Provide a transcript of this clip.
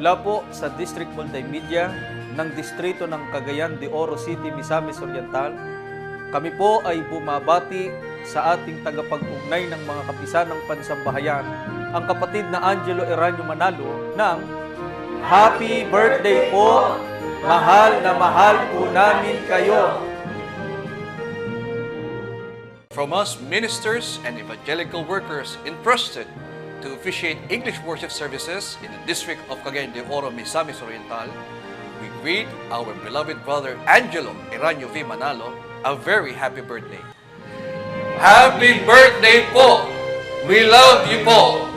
Mula po sa District Multimedia ng Distrito ng Cagayan de Oro City, Misamis Oriental, kami po ay bumabati sa ating tagapag-ugnay ng mga kapisan ng pansambahayan, ang kapatid na Angelo Eranio Manalo ng Happy Birthday po! Mahal na mahal po namin kayo! From us, ministers and evangelical workers entrusted to officiate English worship services in the district of Cagayan de Oro, Misamis Oriental, we greet our beloved brother Angelo Eranio V. Manalo a very happy birthday. Happy birthday po! We love you po